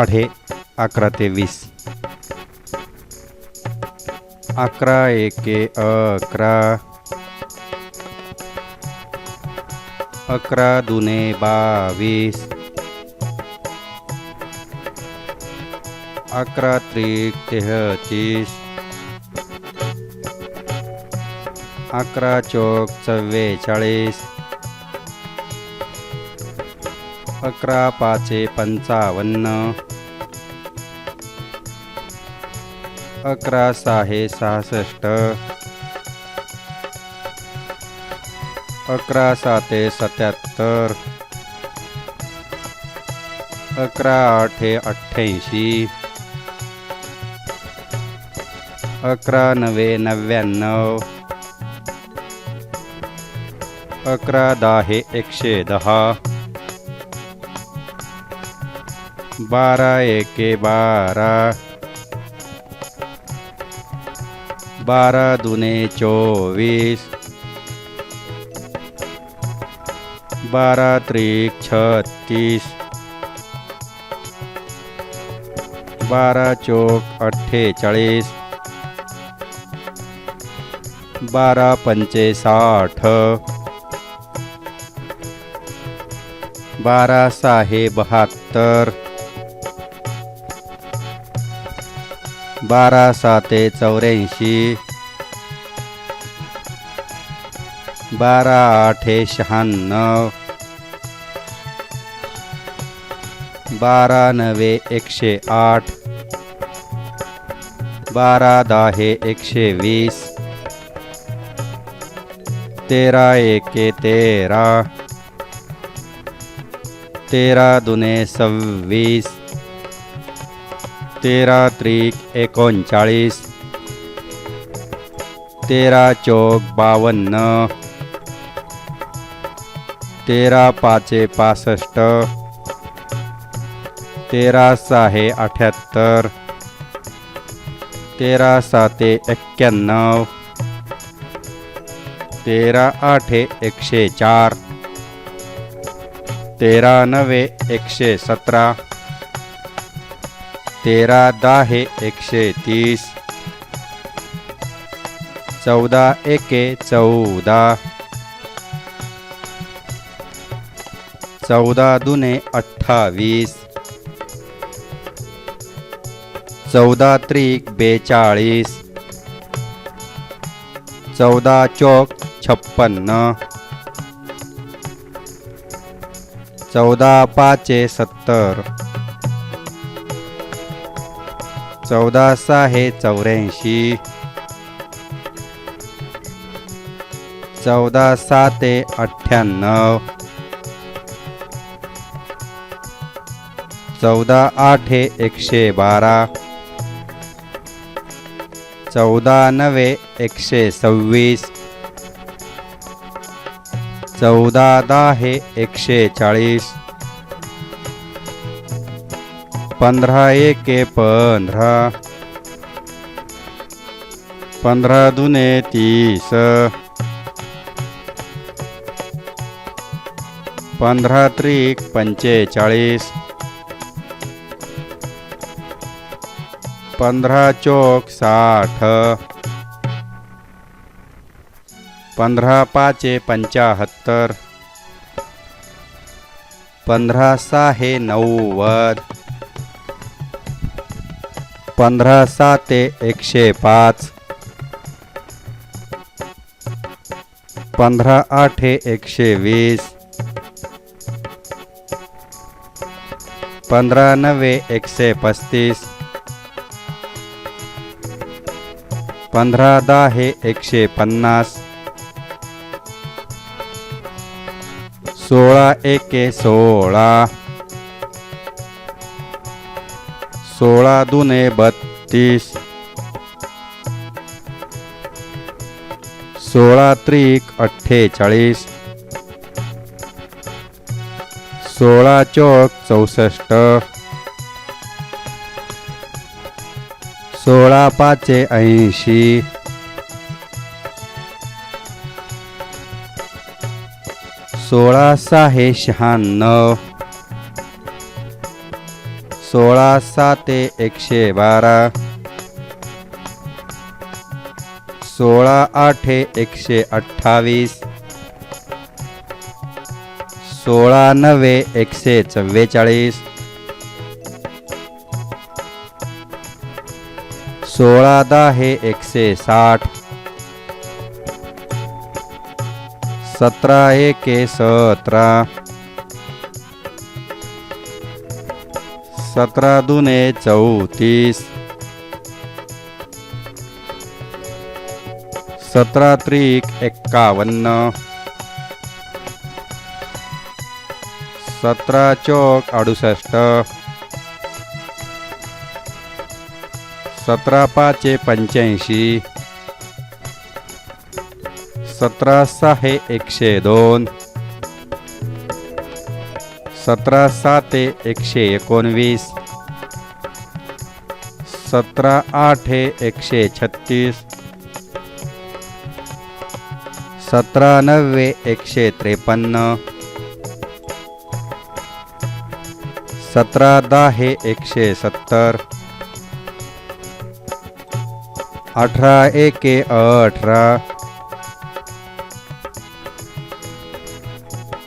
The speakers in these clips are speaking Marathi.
आढे अकरा ते वीस. अकरा एके अकरा. अकरा दुने बावीस. अकरा त्रिक तेहतीस. अकरा चौक चव्वेचाळीस. अकरा पाचे पंचावन्न. अकरा सहा सहासष्ट. अकरा साते सत्याहत्तर अकरा आठ अठ्ठ्याऐंशी. अकरा नवे नव्याण्णव. अकरा दहा एकशे दहा. बारा एके बारा. बारा दुने चोवीस. बारा त्रिक छत्तीस. बारा चौक अठ्ठेचाळीस. बारा पंचे साठ. बारा सहा बहात्तर. बारा साते चौऱ्याऐंशी. बारा आठे शहाण्णव. बारा नवे एकशे आठ. बारा दहा एकशे वीस. तेरा एके तेरा. तेरा दुने सव्वीस. तेरा त्रिक एकोणचाळीस. तेरा चौक बावन्न. तेरा पाचे पासष्ट. तेरा सहा अठ्याहत्तर. तेरा साते एक्क्याण्णव. तेरा आठे एकशे चार. तेरा नवे एकशे सतरा. तेरा दहा एकशे तीस. चौदा एके चौदा. चौदा दुने अठ्ठावीस. चौदा त्रिक बेचाळीस. चौदा चौक छप्पन्न. चौदा पाचे सत्तर. चौदा सहा चौऱ्याऐंशी. चौदा सात अठ्ठ्याण्णव. चौदा आठ एकशे बारा. चौदा नवे एकशे सव्वीस. चौदा दहा एकशे चाळीस. पंधरा एके पंधरा. पंधरा दुने तीस. पंधरा त्रिक पंचेचाळीस. पंधरा चौक साठ. पंधरा पाचे पंचाहत्तर. पंधरा सहा नव्वद. पंधरा साते एकशे पाच. पंधरा आठे एकशे वीस. पंधरा नवे एकशे पस्तीस. पंधरा दहा एकशे पन्नास. सोळा एके सोळा. सोळा दुने बत्तीस. सोळा त्रिक अठ्ठेचाळीस. सोळा चौक चौसष्ट. सोळा पाचे ऐंशी. सोळा सहा शहाण्णव. सोळा साते एकशे बारा. सोळा आठे एकशे अठ्ठावीस. सोळा नवे एकशे चव्वेचाळीस. सोळा दहा एकशे साठ. सतरा एके सतरा. सतरा दुने चौतीस. सतरा त्रिक एक्कावन्न. सतरा चौक अडुसष्ट. सतरा पाचे पंच्याऐंशी. सतरा सहा एकशे दोन. सतरा साते एकशे एकोणवीस सतरा आठे एकशे छत्तीस सतरा नव्वे एकशे त्रेपन्न सतरा दहे एकशे सत्तर अठरा एके अठरा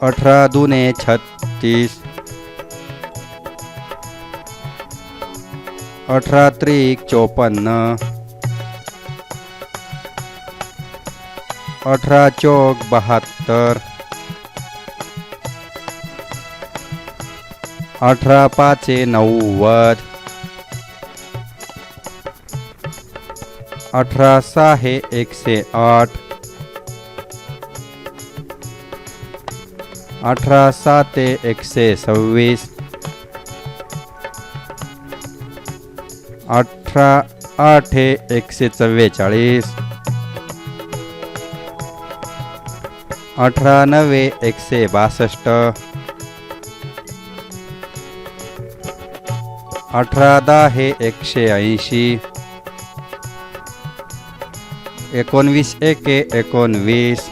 अठरा दुने छत्तीस तीस. अठरा त्रिक चोपन्न. अठरा चौक बहात्तर. अठरा पाचे नव्वद. अठरा सहा एकशे आठ. अठरा साते एकशे सव्वीस. अठरा आठ एकशे चव्वेचाळीस. अठरा नवे एकशे बासष्ट. अठरा दहा एकशे ऐंशी. एकोणवीस एके एकोणवीस.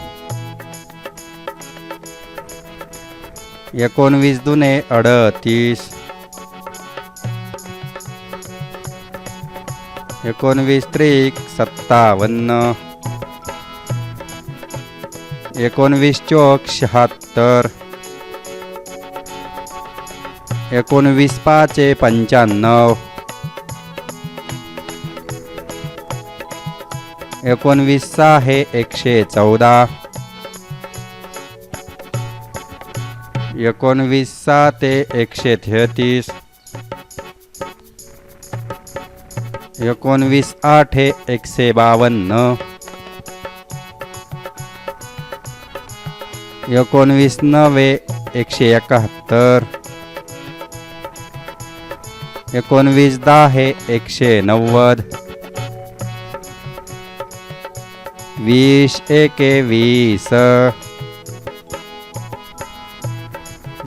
एकोणवीस दुने अडतीस. एकोणवीस त्रिक सत्तावन्न. एकोणवीस चौक शहात्तर. एकोणवीस पाचे पंच्याण्णव. एकोणवीस सहा हे एकशे चौदा. एकोणवीस साते एकशे तेहतीस. एकोणवीस आठे एकशे बावन्न. एकोणवीस नवे एकशे एकाहत्तर. एकोणवीस दहा एकशे नव्वद. वीस एके वीस.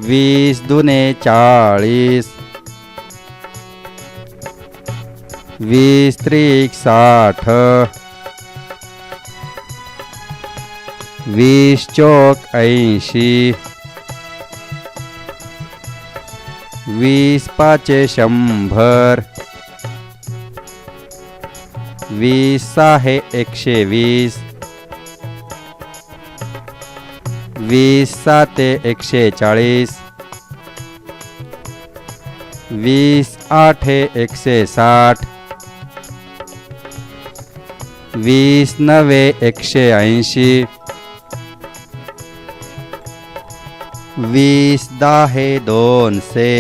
वीस दुने चाळीस वीस त्रिक साठ। वीस चौक ऐंशी। वीस पाचे शंभर। वीस सहा एकशे वीस। वीस साते एकशे चाळीस, वीस आठे एकशे साठ, वीस नवे एकशे ऐंशी, वीस दहा दोनशे